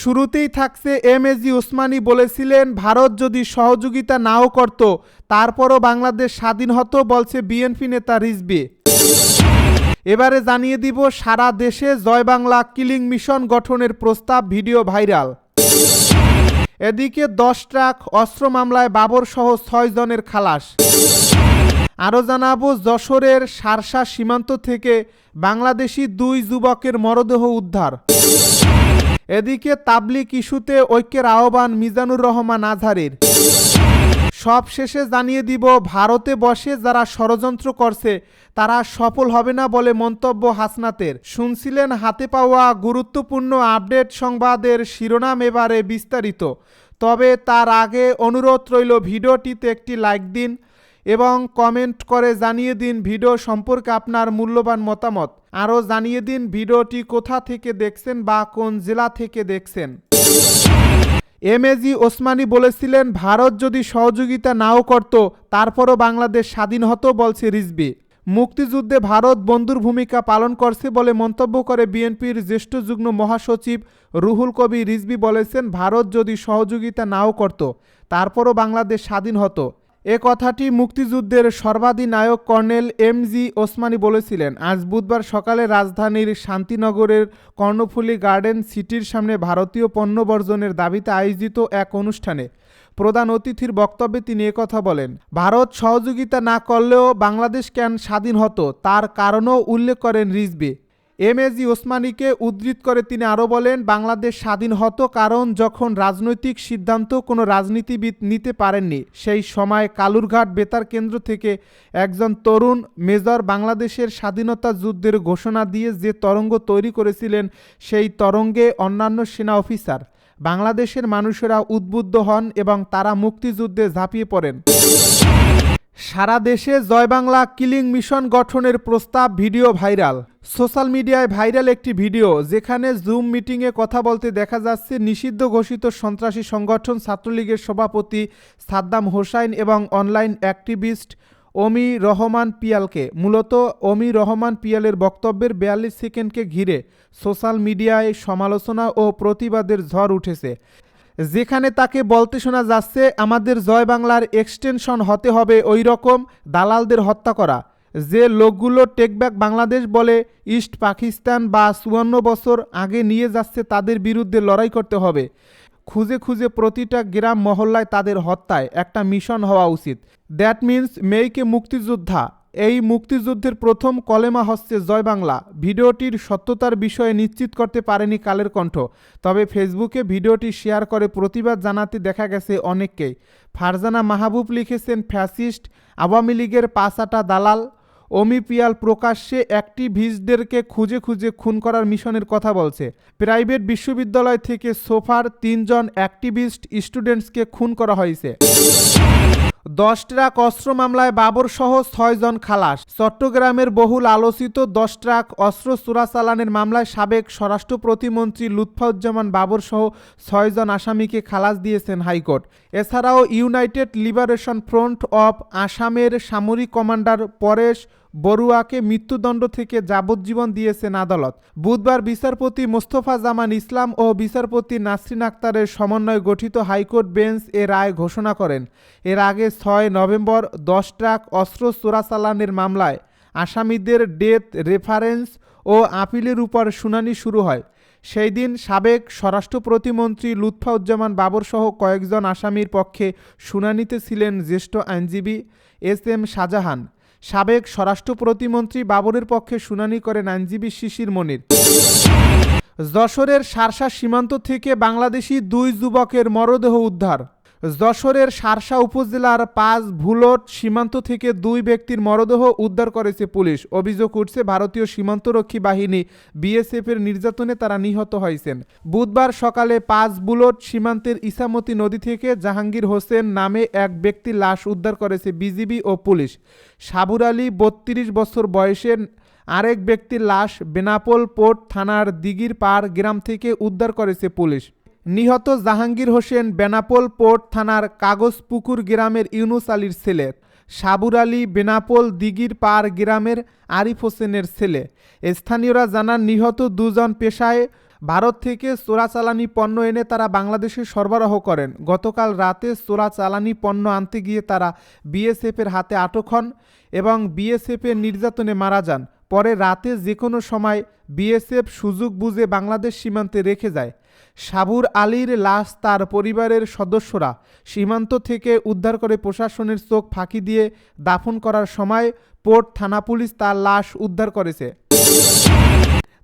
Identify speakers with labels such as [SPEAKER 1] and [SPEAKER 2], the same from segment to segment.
[SPEAKER 1] শুরুতেই থাকছে M AG Osmani বলেছিলেন, ভারত যদি সহযোগিতা নাও করত, তারপরও বাংলাদেশ স্বাধীন হতো, বলছে বিএনপি নেতা রিজবি। এবারে জানিয়ে দিব, সারা দেশে জয় বাংলা কিলিং মিশন গঠনের প্রস্তাব ভিডিও ভাইরাল। এদিকে দশ ট্রাক অস্ত্র মামলায় বাবর সহ ছয় জনের খালাস। আরও জানাব, যশোরের সারসা সীমান্ত থেকে বাংলাদেশি দুই যুবকের মরদেহ উদ্ধার। এদিকে তাবলিক ইস্যুতে ঐক্যের আহ্বান মিজানুর রহমান আজহারের। সব শেষে জানিয়ে দিব, ভারতে বসে যারা ষড়যন্ত্র করছে, তারা সফল হবে না বলে মন্তব্য হাসনাতের। শুনছিলেন হাতে পাওয়া গুরুত্বপূর্ণ আপডেট সংবাদের শিরোনাম এবারে বিস্তারিত। তবে তার আগে অনুরোধ রইল, ভিডিওটিতে একটি লাইক দিন এবং কমেন্ট করে জানিয়ে দিন ভিডিও সম্পর্কে আপনার মূল্যবান মতামত। আরও জানিয়ে দিন ভিডিওটি কোথা থেকে দেখছেন বা কোন জেলা থেকে দেখছেন। এম এমএজি ওসমানী বলেছিলেন, ভারত যদি সহযোগিতা নাও করত, তারপরও বাংলাদেশ স্বাধীন হতো, বলছে রিজবি মুক্তিযুদ্ধে ভারত বন্ধুর ভূমিকা পালন করছে বলে মন্তব্য করে বিএনপির জ্যেষ্ঠ যুগ্ম মহাসচিব রুহুল কবি রিজবি বলেছেন, ভারত যদি সহযোগিতা নাও করত, তারপরও বাংলাদেশ স্বাধীন হতো। এ কথাটি মুক্তিযুদ্ধের সর্বাধিনায়ক কর্নেল এম জি ওসমানী বলেছিলেন। আজ বুধবার সকালে রাজধানীর শান্তিনগরের কর্ণফুলী গার্ডেন সিটির সামনে ভারতীয় পণ্য বর্জনের দাবিতে আয়োজিত এক অনুষ্ঠানে প্রধান অতিথির বক্তব্যে তিনি একথা বলেন, ভারত সহযোগিতা না করলেও বাংলাদেশ কেন স্বাধীন হতো? তার কারণও উল্লেখ করেন রিজবি এম এজি ওসমানীকে উদ্ধৃত করে তিনি আরও বলেন, বাংলাদেশ স্বাধীন হতো কারণ যখন রাজনৈতিক সিদ্ধান্ত কোনো রাজনীতিবিদ নিতে পারেননি, সেই সময় কালুরঘাট বেতার কেন্দ্র থেকে একজন তরুণ মেজর বাংলাদেশের স্বাধীনতা যুদ্ধের ঘোষণা দিয়ে যে তরঙ্গ তৈরি করেছিলেন, সেই তরঙ্গে অন্যান্য সেনা অফিসার। বাংলাদেশের মানুষেরা উদ্বুদ্ধ হন এবং তারা মুক্তিযুদ্ধে ঝাঁপিয়ে পড়েন। সারা দেশে জয় বাংলা কিলিং মিশন গঠনের প্রস্তাব ভিডিও ভাইরাল। সোশ্যাল মিডিয়ায় ভাইরাল একটি ভিডিও যেখানে জুম মিটিংয়ে কথা বলতে দেখা যাচ্ছে নিষিদ্ধ ঘোষিত সন্ত্রাসী সংগঠন ছাত্রলীগের সভাপতি সাদ্দাম হোসাইন এবং অনলাইন অ্যাক্টিভিস্ট অমি রহমান পিয়ালকে। মূলত অমি রহমান পিয়ালের বক্তব্যের বিয়াল্লিশ সেকেন্ডকে ঘিরে সোশ্যাল মিডিয়ায় সমালোচনা ও প্রতিবাদের ঝড় উঠেছে। যেখানে তাকে বলতে শোনা যাচ্ছে, আমাদের জয় বাংলার এক্সটেনশন হতে হবে ওই রকম দালালদের হত্যা করা। যে লোকগুলো টেকব্যাক বাংলাদেশ বলে ইস্ট পাকিস্তান বা চুয়ান্ন বছর আগে নিয়ে যাচ্ছে, তাদের বিরুদ্ধে লড়াই করতে হবে। খুঁজে খুঁজে প্রতিটা গ্রাম মহল্লায় তাদের হত্যায় একটা মিশন হওয়া উচিত। দ্যাট মিন্স মেইকে মুক্তিযোদ্ধা। এই মুক্তিযুদ্ধের প্রথম কলেমা হচ্ছে জয় বাংলা। ভিডিওটির সত্যতার বিষয়ে নিশ্চিত করতে পারেনি কালের কণ্ঠ। তবে ফেসবুকে ভিডিওটি শেয়ার করে প্রতিবাদ জানাতে দেখা গেছে অনেককেই। ফারজানা মাহবুব লিখেছেন, ফ্যাসিস্ট, আওয়ামী লীগের পাঁচাটা দালাল। অমি পিয়াল প্রকাশ্যে অ্যাক্টিভিস্টদেরকে খুঁজে খুঁজে খুন করার মিশনের কথা বলছে। প্রাইভেট বিশ্ববিদ্যালয় থেকে সোফার তিনজন অ্যাক্টিভিস্ট স্টুডেন্টসকে খুন করা হয়েছে। দশ ট্রাক অস্ত্র মামলায় বাবর সহ ছয়জন খালাস। চট্টগ্রামের বহুল আলোচিত দশ ট্রাক অস্ত্র চোরাচালানের মামলায় সাবেক স্বরাষ্ট্র প্রতিমন্ত্রী লুৎফাউজ্জামান বাবর সহ ছয়জন আসামিকে খালাস দিয়েছেন হাইকোর্ট। এছাড়াও ইউনাইটেড লিবারেশন ফ্রন্ট অফ আসামের সামরিক কমান্ডার পরেশ বড়ুয়াকে মৃত্যুদণ্ড থেকে যাবজ্জীবন দিয়েছেন আদালত। বুধবার বিচারপতি মোস্তফা জামান ইসলাম ও বিচারপতি নাসরিন আক্তারের সমন্বয়ে গঠিত হাইকোর্ট বেঞ্চ এ রায় ঘোষণা করেন। এর আগে ছয় নভেম্বর দশ ট্রাক অস্ত্র চোরাচালানের মামলায় আসামিদের ডেথ রেফারেন্স ও আপিলের উপর শুনানি শুরু হয়। সেই দিন সাবেক স্বরাষ্ট্র প্রতিমন্ত্রী লুৎফাউজ্জামান বাবর সহ কয়েকজন আসামির পক্ষে শুনানিতে ছিলেন জ্যেষ্ঠ আইনজীবী এস এম শাহজাহান। সাবেক স্বরাষ্ট্র প্রতিমন্ত্রী বাবরের পক্ষে শুনানি করেন আইনজীবী শিশির মনির। যশোরের সারসা সীমান্ত থেকে বাংলাদেশি দুই যুবকের মরদেহ উদ্ধার। যশোরের সারসা উপজেলার পাঁচ ভুলট সীমান্ত থেকে দুই ব্যক্তির মরদেহ উদ্ধার করেছে পুলিশ। অভিযোগ উঠছে, ভারতীয় সীমান্তরক্ষী বাহিনী বিএসএফের নির্যাতনে তারা নিহত হয়েছেন। বুধবার সকালে পাঁচ বুলট সীমান্তের ইসামতি নদী থেকে জাহাঙ্গীর হোসেন নামে এক ব্যক্তির লাশ উদ্ধার করেছে বিজিবি ও পুলিশ। সাবুর আলী, বত্রিশ বছর বয়সের আরেক ব্যক্তির লাশ বেনাপোল পোর্ট থানার দিঘির পাড় গ্রাম থেকে উদ্ধার করেছে পুলিশ। নিহত জাহাঙ্গীর হোসেন বেনাপোল পোর্ট থানার কাগজপুকুর গ্রামের ইউনুস আলীর ছেলে, সাবুর আলী বেনাপোল দিঘির পাড় গ্রামের আরিফ হোসেনের ছেলে। স্থানীয়রা জানান, নিহত দুজন পেশায় ভারত থেকে চোরাচালানি পণ্য এনে তারা বাংলাদেশে সরবরাহ করেন। গতকাল রাতে চোরাচালানি পণ্য আনতে গিয়ে তারা বিএসএফের হাতে আটক হন এবং বিএসএফের নির্যাতনে মারা যান। পরে রাতে যে কোনো সময় বিএসএফ সুযোগ বুঝে বাংলাদেশ সীমান্তে রেখে যায়। সাবুর আলীর লাশ তার পরিবারের সদস্যরা সীমান্ত থেকে উদ্ধার করে প্রশাসনের চোখ ফাঁকি দিয়ে দাফন করার সময় পোর্ট থানা পুলিশ তার লাশ উদ্ধার করেছে।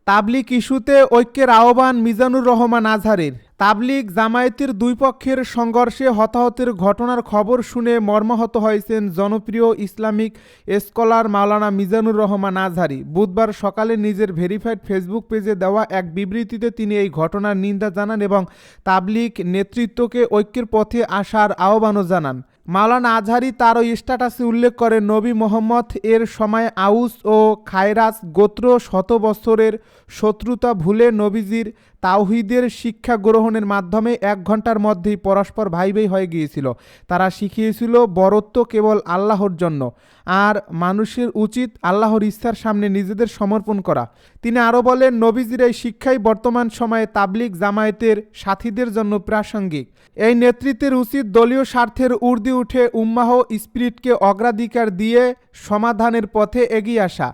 [SPEAKER 1] তাবলিক ইস্যুতে ঐক্যের আহ্বান মিজানুর রহমান আজহারের। তাবলিক জামায়াতের দুই পক্ষের সংঘর্ষে হতাহতের ঘটনার খবর শুনে মর্মাহত হয়েছেন জনপ্রিয় ইসলামিক স্কলার মাওলানা মিজানুর রহমান আজহারি। বুধবার সকালে নিজের ভেরিফাইড ফেসবুক পেজে দেওয়া এক বিবৃতিতে তিনি এই ঘটনার নিন্দা জানান এবং তাবলিক নেতৃত্বকে ঐক্যের পথে আসার আহ্বানও জানান। মাওলানা আজহারি তার ওই স্ট্যাটাসে উল্লেখ করে নবী মোহাম্মদ এর সময় আউস ও খায়রাস গোত্র শত বছরের শত্রুতা ভুলে নবীজির তাওহিদের শিক্ষা গ্রহণের মাধ্যমে এক ঘণ্টার মধ্যেই পরস্পর ভাই ভাই হয়ে গিয়েছিল। তারা শিখিয়েছিল বরত্ব কেবল আল্লাহর জন্য, আর মানুষের উচিত আল্লাহর ইচ্ছার সামনে নিজেদের সমর্পণ করা। তিনি আরও বলেন, নবীজির এই শিক্ষাই বর্তমান সময়ে তাবলিক জামায়াতের সাথীদের জন্য প্রাসঙ্গিক। এই নেতৃত্বের উচিত দলীয় স্বার্থের ঊর্ধ্বে উঠে উম্মাহ স্পিরিটকে অগ্রাধিকার দিয়ে সমাধানের পথে এগিয়ে আসা।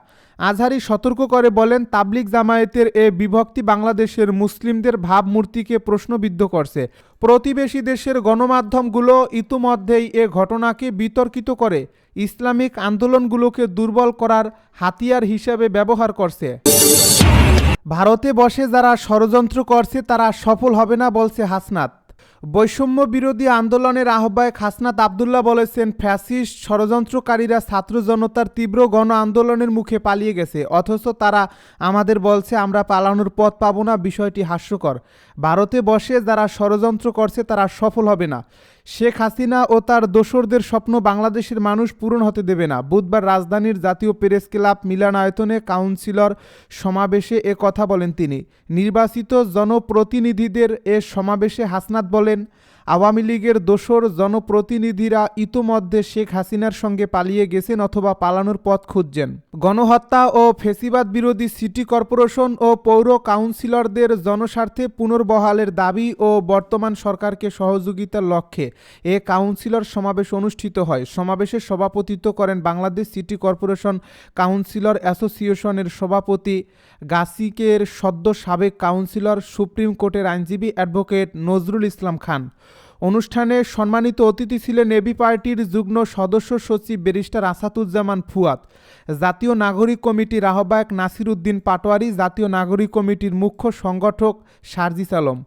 [SPEAKER 1] আজহারি সতর্ক করে বলেন তাবলিক জামায়াতের এ বিভক্তি বাংলাদেশের মুসলিমদের ভাবমূর্তিকে প্রশ্নবিদ্ধ করছে। প্রতিবেশী দেশের গণমাধ্যমগুলো ইতোমধ্যেই এ ঘটনাকে বিতর্কিত করে। ইসলামিক আন্দোলনগুলোকে দুর্বল করার হাতিয়ার হিসেবে ব্যবহার করছে। ভারতে বসে যারা ষড়যন্ত্র করছে, তারা সফল হবে না বলছে হাসনাত। বৈষম্য বিরোধী আন্দোলনের আহ্বায়ক হাসনাত আবদুল্লাহ বলেছেন, ফ্যাসিস্ট ষড়যন্ত্রকারীরা ছাত্র জনতার তীব্র গণ আন্দোলনের মুখে পালিয়ে গেছে, অথচ তারা আমাদের বলছে, আমরা পালানোর পথ পাবো না, বিষয়টি হাস্যকর। ভারতে বসে যারা ষড়যন্ত্র করছে, তারা সফল হবে না। শেখ হাসিনা ও তার দোসরদের স্বপ্ন বাংলাদেশের মানুষ পূরণ হতে দেবে না। বুধবার রাজধানীর জাতীয় প্রেস ক্লাব মিলানায়তনে কাউন্সিলর সমাবেশে এ কথা বলেন তিনি। নির্বাচিত জনপ্রতিনিধিদের এ সমাবেশে হাসনাত বলেন আওয়ামী লীগের দোসর জনপ্রতিনিধিরা ইতোমধ্যে শেখ হাসিনার সঙ্গে পালিয়ে গেছেন অথবা পালানোর পথ খুঁজছেন। গণহত্যা ও ফেসিবাদ বিরোধী সিটি কর্পোরেশন ও পৌর কাউন্সিলরদের জনস্বার্থে পুনর্বহালের দাবি ও বর্তমান সরকারকে সহযোগিতার লক্ষ্যে এ কাউন্সিলর সমাবেশ অনুষ্ঠিত হয়। সমাবেশে সভাপতিত্ব করেন বাংলাদেশ সিটি কর্পোরেশন কাউন্সিলর অ্যাসোসিয়েশনের সভাপতি গাসিকের সদ্য সাবেক কাউন্সিলর, সুপ্রিম কোর্টের আইনজীবী অ্যাডভোকেট নজরুল ইসলাম খান। অনুষ্ঠানে সম্মানিত অতিথি ছিলেন এবি পার্টির যুগ্ম সদস্য সচিব ব্যারিস্টার আসাদুজ্জামান ফুয়াদ, জাতীয় নাগরিক কমিটির আহ্বায়ক নাসির উদ্দিন পাটোয়ারি, জাতীয় নাগরিক কমিটির মুখ্য সংগঠক সার্জিস আলম।